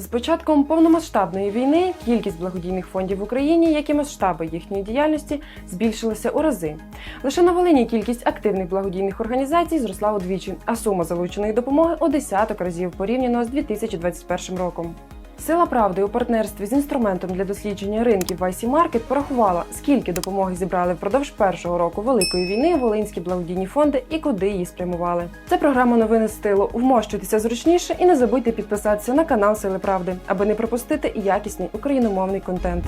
З початком повномасштабної війни кількість благодійних фондів в Україні, як і масштаби їхньої діяльності, збільшилися у рази. Лише на Волині кількість активних благодійних організацій зросла удвічі, а сума залученої допомоги у десяток разів порівняно з 2021 роком. Сила правди у партнерстві з інструментом для дослідження ринків IC Market порахувала, скільки допомоги зібрали впродовж першого року великої війни волинські благодійні фонди і куди її спрямували. Це програма новини стилу. Вмощуйтеся зручніше і не забудьте підписатися на канал Сили Правди, аби не пропустити якісний україномовний контент.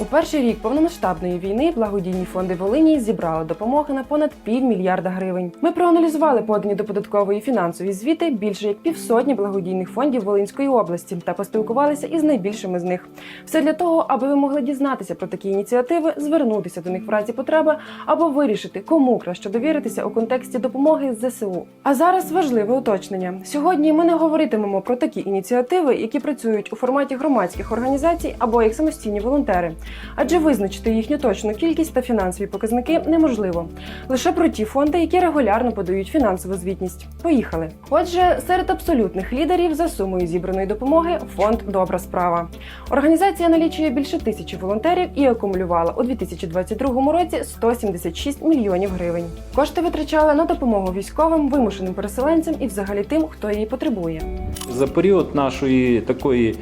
У перший рік повномасштабної війни благодійні фонди Волині зібрали допомоги на понад півмільярда гривень. Ми проаналізували подані до податкової фінансові звіти більше як півсотні благодійних фондів Волинської області та поспілкувалися із найбільшими з них. Все для того, аби ви могли дізнатися про такі ініціативи, звернутися до них в разі потреби або вирішити, кому краще довіритися у контексті допомоги з ЗСУ. А зараз важливе уточнення. Сьогодні ми не говоритимемо про такі ініціативи, які працюють у форматі громадських організацій або як самостійні волонтери адже визначити їхню точну кількість та фінансові показники неможливо. Лише про ті фонди, які регулярно подають фінансову звітність. Поїхали. Отже, серед абсолютних лідерів за сумою зібраної допомоги фонд Добра справа. Організація налічує більше тисячі волонтерів і акумулювала у 2022 році 176 мільйонів гривень. Кошти витрачали на допомогу військовим, вимушеним переселенцям і взагалі тим, хто її потребує. За період нашої такої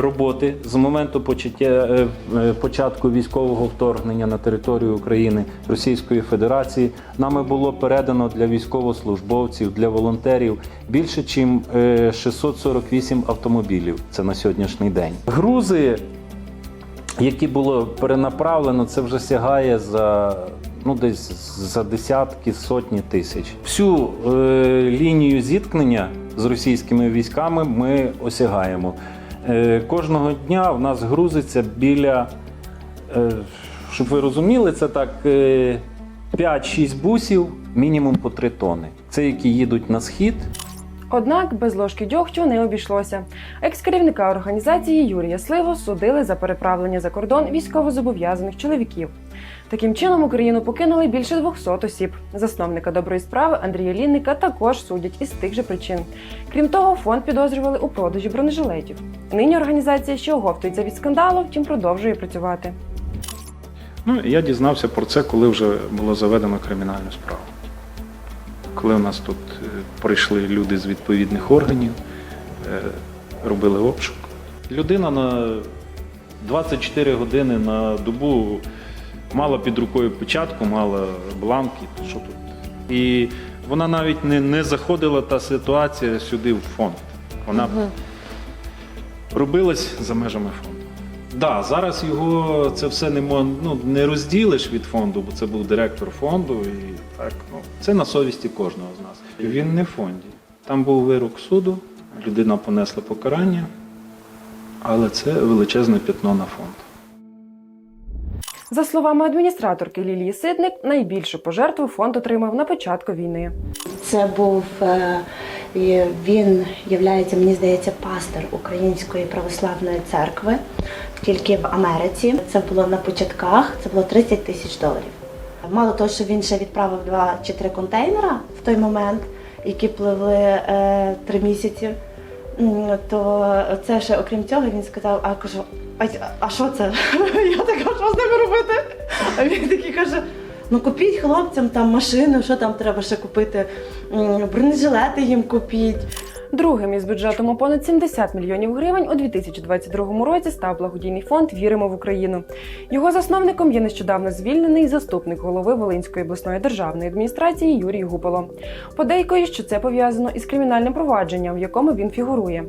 роботи з моменту почаття, е, е, початку військового вторгнення на територію України Російської Федерації нами було передано для військовослужбовців, для волонтерів більше, ніж 648 автомобілів. Це на сьогоднішній день. Грузи, які було перенаправлено, це вже сягає за. Ну, десь за десятки, сотні тисяч. Всю е, лінію зіткнення з російськими військами ми осягаємо. Е, кожного дня в нас грузиться біля, е, щоб ви розуміли, це так е, 5-6 бусів, мінімум по 3 тони. Це які їдуть на схід, Однак без ложки дьогтю не обійшлося. Екс-керівника організації Юрія Сливо судили за переправлення за кордон військовозобов'язаних чоловіків. Таким чином Україну покинули більше 200 осіб. Засновника доброї справи Андрія Лінника також судять із тих же причин. Крім того, фонд підозрювали у продажі бронежилетів. Нині організація ще оговтується від скандалу, втім продовжує працювати. Ну, я дізнався про це, коли вже було заведено кримінальну справу. Коли у нас тут е, прийшли люди з відповідних органів, е, робили обшук. Людина на 24 години на добу мала під рукою печатку, мала бланки, що тут. І вона навіть не, не заходила та ситуація сюди в фонд. Вона робилась за межами фонду. Да, зараз його це все не ну, не розділиш від фонду, бо це був директор фонду, і так ну це на совісті кожного з нас. Він не в фонді. Там був вирок суду, людина понесла покарання, але це величезне пятно на фонд. За словами адміністраторки Лілії Ситник, найбільшу пожертву фонд отримав на початку війни. Це був е, він являється, мені здається, пастор Української православної церкви, тільки в Америці. Це було на початках, це було 30 тисяч доларів. Мало того, що він ще відправив два чи три контейнера в той момент, які пливли е, три місяці. То це ще окрім цього він сказав, а кажу, а, а що це? Я така, що з ними робити? А він такий каже: ну купіть хлопцям там машину, що там треба ще купити, бронежилети їм купіть. Другим із бюджетом у понад 70 мільйонів гривень у 2022 році став благодійний фонд Віримо в Україну. Його засновником є нещодавно звільнений заступник голови Волинської обласної державної адміністрації Юрій Гуполо. Подейкою, що це пов'язано із кримінальним провадженням, в якому він фігурує.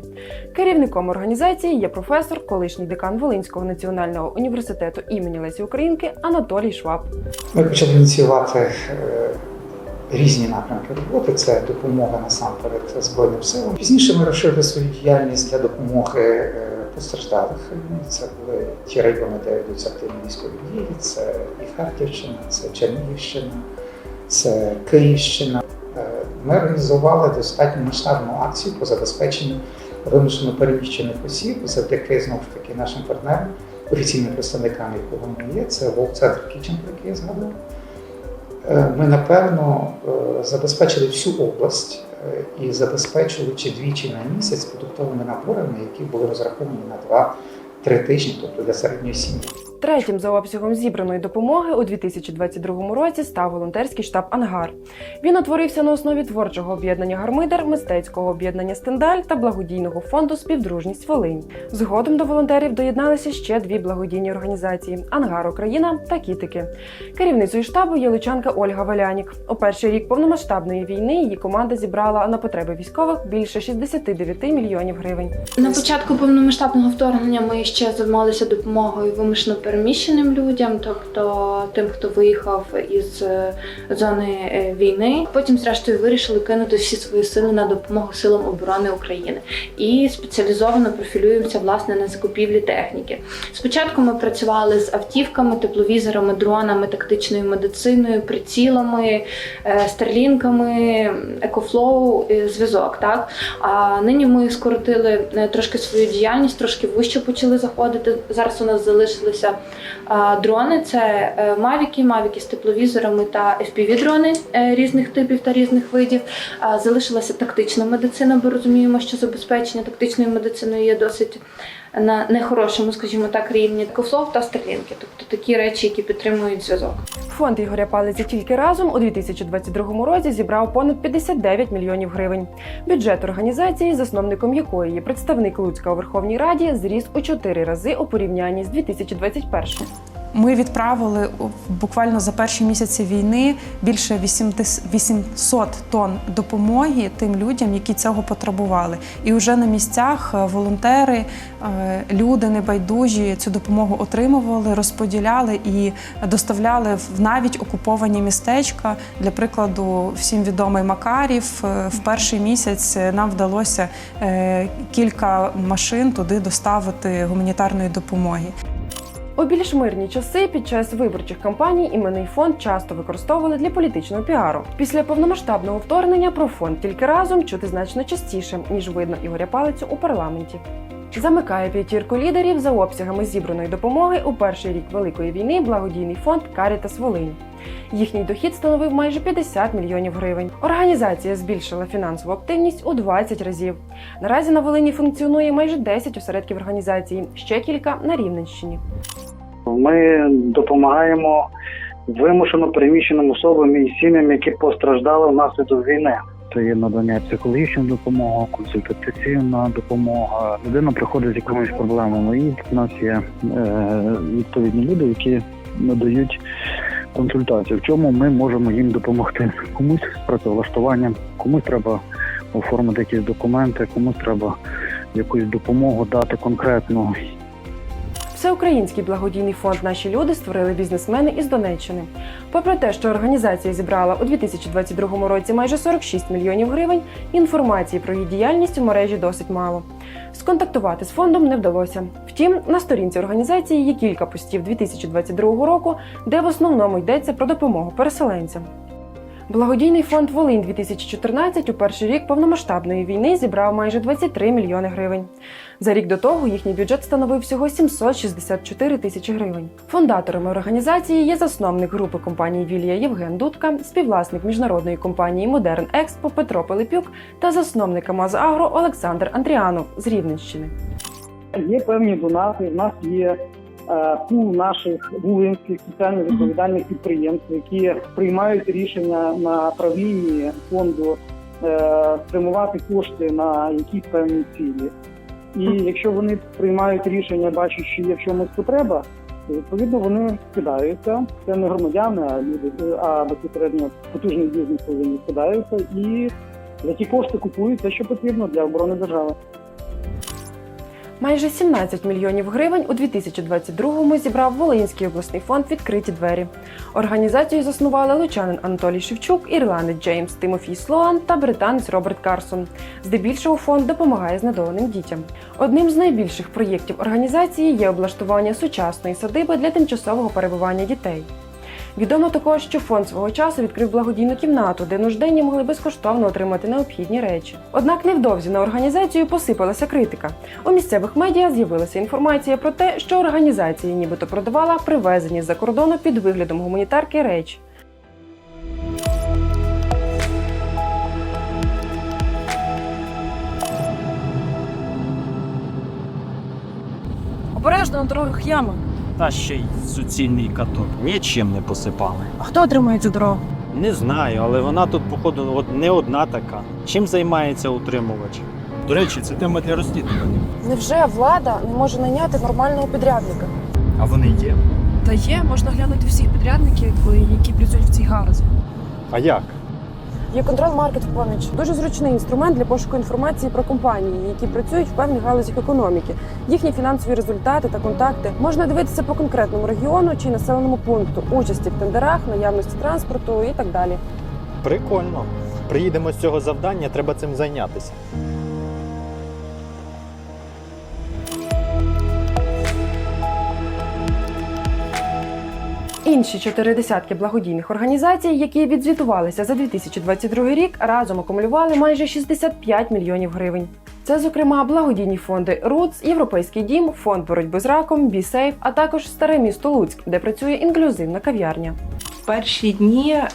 Керівником організації є професор, колишній декан Волинського національного університету імені Лесі Українки Анатолій Шваб. Ми почали ініціювати е, різні напрямки роботи. Це допомога насамперед Збройним силам. Пізніше ми розширили свою діяльність для допомоги е, постраждалих. Це були ті райони, де ведуться активні військові дії. Це і Харківщина, це Чернігівщина, це Київщина. Е, Ми організували достатньо масштабну акцію по забезпеченню вимушено переміщених осіб завдяки знову ж таки нашим партнерам, офіційними представниками, якого ми є. Це Волк Центр який я згадував. Е, ми напевно е, забезпечили всю область е, і забезпечили чи двічі на місяць продуктовими наборами, які були розраховані на 2-3 тижні, тобто для середньої сім'ї. Третім за обсягом зібраної допомоги у 2022 році став волонтерський штаб Ангар. Він утворився на основі творчого об'єднання Гармидер, мистецького об'єднання Стендаль та благодійного фонду Співдружність Волинь. Згодом до волонтерів доєдналися ще дві благодійні організації Ангар Україна та Кітики. Керівницею штабу є лучанка Ольга Валянік. У перший рік повномасштабної війни її команда зібрала на потреби військових більше 69 мільйонів гривень. На початку повномасштабного вторгнення ми ще займалися допомогою вимушено переміщеним людям, тобто тим, хто виїхав із е, зони е, війни. Потім, зрештою, вирішили кинути всі свої сили на допомогу силам оборони України і спеціалізовано профілюємося власне на закупівлі техніки. Спочатку ми працювали з автівками, тепловізорами, дронами, тактичною медициною, прицілами, е, старлінками, екофлоу, зв'язок. Так а нині ми скоротили трошки свою діяльність, трошки вище почали заходити. Зараз у нас залишилися дрони. Це е, мавіки, мавіки з тепловізорами та FPV-дрони е, різних типів та різних видів. Залишилася тактична медицина, бо розуміємо, що забезпечення тактичною медициною є досить на нехорошому, скажімо так, рівні. кослов та старлінки, тобто такі речі, які підтримують зв'язок. Фонд Ігоря Палиці тільки разом у 2022 році зібрав понад 59 мільйонів гривень. Бюджет організації, засновником якої є представник Луцька у Верховній Раді, зріс у 4 рази у порівнянні з 2021. Ми відправили буквально за перші місяці війни більше 80 800 тонн допомоги тим людям, які цього потребували. І вже на місцях е, волонтери, е, люди небайдужі цю допомогу отримували, розподіляли і доставляли в навіть окуповані містечка. Для прикладу, всім відомий Макарів. Е, В перший місяць нам вдалося кілька машин туди доставити гуманітарної допомоги. У більш мирні часи під час виборчих кампаній іменний фонд часто використовували для політичного піару. Після повномасштабного вторгнення про фонд тільки разом чути значно частіше, ніж видно Ігоря Палицю у парламенті. Замикає п'ятірку лідерів за обсягами зібраної допомоги у перший рік Великої війни благодійний фонд Карітас Волинь. Їхній дохід становив майже 50 мільйонів гривень. Організація збільшила фінансову активність у 20 разів. Наразі на Волині функціонує майже 10 осередків організації, ще кілька на Рівненщині. Ми допомагаємо вимушено переміщеним особам і сім'ям, які постраждали внаслідок війни. Це є надання психологічної допомоги, консультаційна допомога. Людина приходить з якимись проблемами, і в нас є е, відповідні люди, які надають консультацію, в чому ми можемо їм допомогти. Комусь з працевлаштуванням, комусь треба оформити якісь документи, комусь треба якусь допомогу дати конкретну. Всеукраїнський благодійний фонд Наші люди створили бізнесмени із Донеччини. Попри те, що організація зібрала у 2022 році майже 46 мільйонів гривень, інформації про її діяльність у мережі досить мало. Сконтактувати з фондом не вдалося. Втім, на сторінці організації є кілька постів 2022 року, де в основному йдеться про допомогу переселенцям. Благодійний фонд Волинь 2014 у перший рік повномасштабної війни зібрав майже 23 мільйони гривень. За рік до того їхній бюджет становив всього 764 тисячі гривень. Фундаторами організації є засновник групи компаній Вілія Євген Дудка, співвласник міжнародної компанії Модерн Експо Петро Пилипюк та засновник Амазагро Олександр Андріанов з Рівненщини. Є певні донати. У нас є пул наших вулинських соціально відповідальних підприємств, які приймають рішення на правлінні фонду е, спрямувати кошти на якісь певні цілі. І якщо вони приймають рішення, бачать, що є в чомусь потреба, то відповідно вони скидаються. Це не громадяни, а люди, а безпосередньо потужний бізнес повинні скидаються і за ті кошти купують те, що потрібно для оборони держави. Майже 17 мільйонів гривень у 2022-му зібрав Волинський обласний фонд Відкриті двері. Організацію заснували лучанин Анатолій Шевчук, ірландець Джеймс Тимофій Слоан та британець Роберт Карсон. Здебільшого фонд допомагає знедоленим дітям. Одним з найбільших проєктів організації є облаштування сучасної садиби для тимчасового перебування дітей. Відомо також, що фонд свого часу відкрив благодійну кімнату, де нужденні могли безкоштовно отримати необхідні речі. Однак невдовзі на організацію посипалася критика. У місцевих медіа з'явилася інформація про те, що організація нібито продавала привезені з-за кордону під виглядом гуманітарки речі. Обережно на дорогах яма. Та ще й суцільний каток. Нічим не посипали. А хто отримує цю дорогу? Не знаю, але вона тут, походу, от не одна така. Чим займається утримувач? До речі, це тема для розслідування. Невже влада не може найняти нормального підрядника? А вони є. Та є, можна глянути всіх підрядників, які працюють в цій галузі. А як? Є контрол маркет поміч дуже зручний інструмент для пошуку інформації про компанії, які працюють в певних галузях економіки, їхні фінансові результати та контакти. Можна дивитися по конкретному регіону чи населеному пункту, участі в тендерах, наявності транспорту і так далі. Прикольно. Приїдемо з цього завдання, треба цим зайнятися. Інші чотири десятки благодійних організацій, які відзвітувалися за 2022 рік, разом акумулювали майже 65 мільйонів гривень. Це, зокрема, благодійні фонди РУЦ, Європейський дім, фонд боротьби з раком, BeSafe, а також старе місто Луцьк, де працює інклюзивна кав'ярня. Перші дні, е,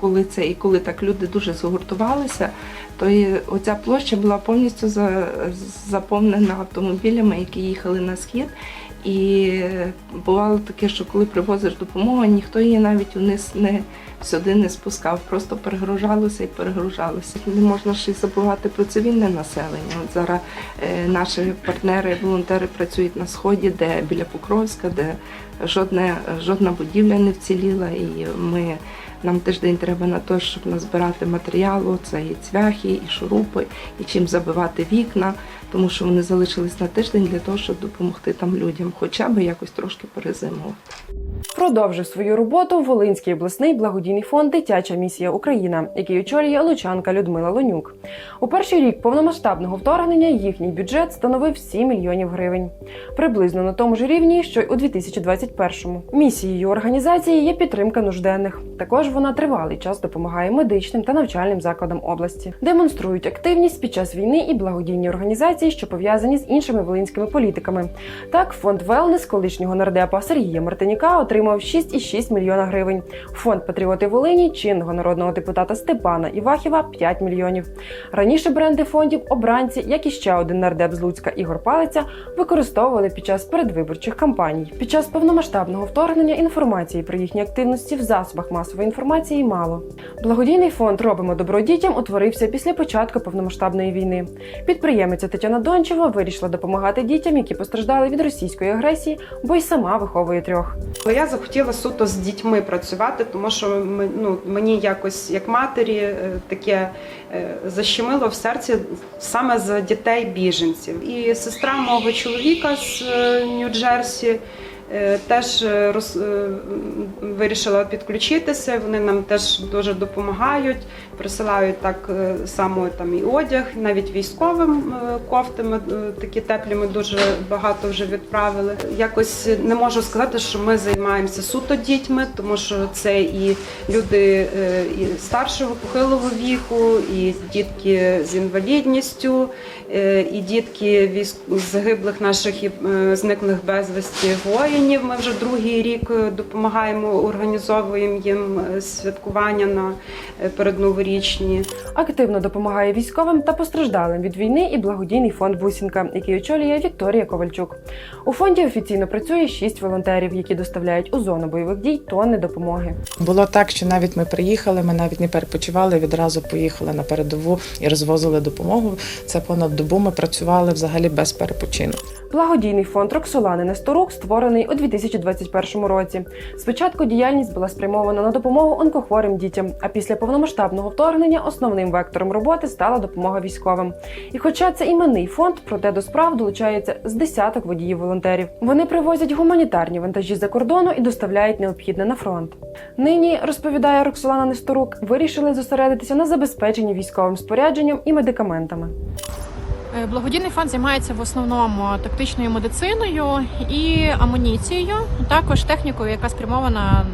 коли це і коли так люди дуже згуртувалися, то і оця площа була повністю заповнена автомобілями, які їхали на схід. І бувало таке, що коли привозиш допомогу, ніхто її навіть униз не сюди не спускав, просто перегружалося і перегружалося. Не можна ще й забувати про цивільне населення. От зараз е, наші партнери, волонтери працюють на сході, де біля Покровська, де жодне, жодна будівля не вціліла, і ми. Нам тиждень треба на те, щоб назбирати матеріалу, це і цвяхи, і шурупи, і чим забивати вікна, тому що вони залишились на тиждень для того, щоб допомогти там людям, хоча б якось трошки перезимувати. Продовжив свою роботу Волинський обласний благодійний фонд Дитяча місія Україна, який очолює лучанка Людмила Лонюк. У перший рік повномасштабного вторгнення їхній бюджет становив 7 мільйонів гривень, приблизно на тому ж рівні, що й у 2021-му. Місією організації є підтримка нужденних. Також вона тривалий час допомагає медичним та навчальним закладам області, демонструють активність під час війни і благодійні організації, що пов'язані з іншими волинськими політиками. Так, фонд Велнес колишнього нардепа Сергія Мартинюка отримав 6,6 мільйона гривень. Фонд Патріоти Волині чинного народного депутата Степана Івахіва 5 мільйонів. Раніше бренди фондів обранці, як і ще один нардеп з Луцька Ігор Палиця, використовували під час передвиборчих кампаній. Під час повномасштабного вторгнення інформації про їхні активності в засобах масової інформації мало. Благодійний фонд Робимо добро дітям утворився після початку повномасштабної війни. Підприємиця Тетяна Дончева вирішила допомагати дітям, які постраждали від російської агресії, бо й сама виховує трьох. Я захотіла суто з дітьми працювати, тому що ну, мені якось як матері е, таке е, защемило в серці саме за дітей біженців. І сестра мого чоловіка з е, Нью-Джерсі. Е, Теж е, роз, е, вирішила підключитися. Вони нам теж дуже допомагають, присилають так е, само там і одяг, навіть військовим е, кофтами е, такі теплі ми дуже багато вже відправили. Якось не можу сказати, що ми займаємося суто дітьми, тому що це і люди і старшого похилого віку, і дітки з інвалідністю, і дітки військ загиблих наших і зниклих безвісті воїнів. Ми вже другий рік допомагаємо, організовуємо їм святкування на е, передноворічні. Активно допомагає військовим та постраждалим від війни і благодійний фонд Бусінка, який очолює Вікторія Ковальчук. У фонді офіційно працює шість волонтерів, які доставляють у зону бойових дій тонни допомоги. Було так, що навіть ми приїхали, ми навіть не перепочивали, відразу поїхали на передову і розвозили допомогу. Це понад добу ми працювали взагалі без перепочинку. Благодійний фонд Роксолани Несторук створений у 2021 році. Спочатку діяльність була спрямована на допомогу онкохворим дітям, а після повномасштабного вторгнення основним вектором роботи стала допомога військовим. І хоча це іменний фонд, проте до справ долучається з десяток водіїв-волонтерів. Вони привозять гуманітарні вантажі за кордону і доставляють необхідне на фронт. Нині розповідає Роксолана Несторук, вирішили зосередитися на забезпеченні військовим спорядженням і медикаментами. Е, Благодійний фонд займається в основному тактичною медициною і амуніцією, також технікою, яка спрямована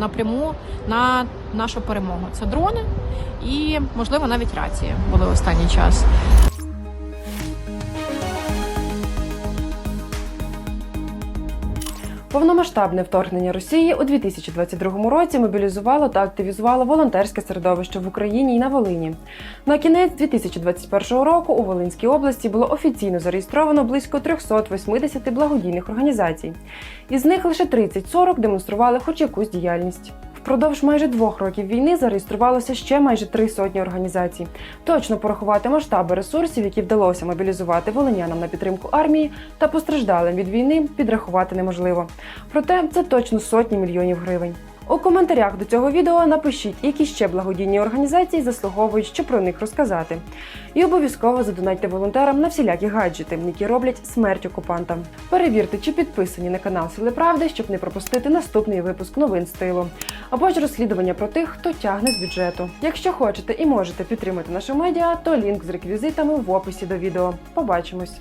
напряму на нашу перемогу. Це дрони і, можливо, навіть рації були останній час. Повномасштабне вторгнення Росії у 2022 році мобілізувало та активізувало волонтерське середовище в Україні і на Волині. На кінець 2021 року у Волинській області було офіційно зареєстровано близько 380 благодійних організацій. Із них лише 30-40 демонстрували хоч якусь діяльність. Впродовж майже двох років війни зареєструвалося ще майже три сотні організацій. Точно порахувати масштаби ресурсів, які вдалося мобілізувати волинянам на підтримку армії та постраждалим від війни, підрахувати неможливо. Проте це точно сотні мільйонів гривень. У коментарях до цього відео напишіть, які ще благодійні організації заслуговують, щоб про них розказати. І обов'язково задонайте волонтерам на всілякі гаджети, які роблять смерть окупантам. Перевірте, чи підписані на канал Сили Правди, щоб не пропустити наступний випуск новин стилу, або ж розслідування про тих, хто тягне з бюджету. Якщо хочете і можете підтримати нашу медіа, то лінк з реквізитами в описі до відео. Побачимось!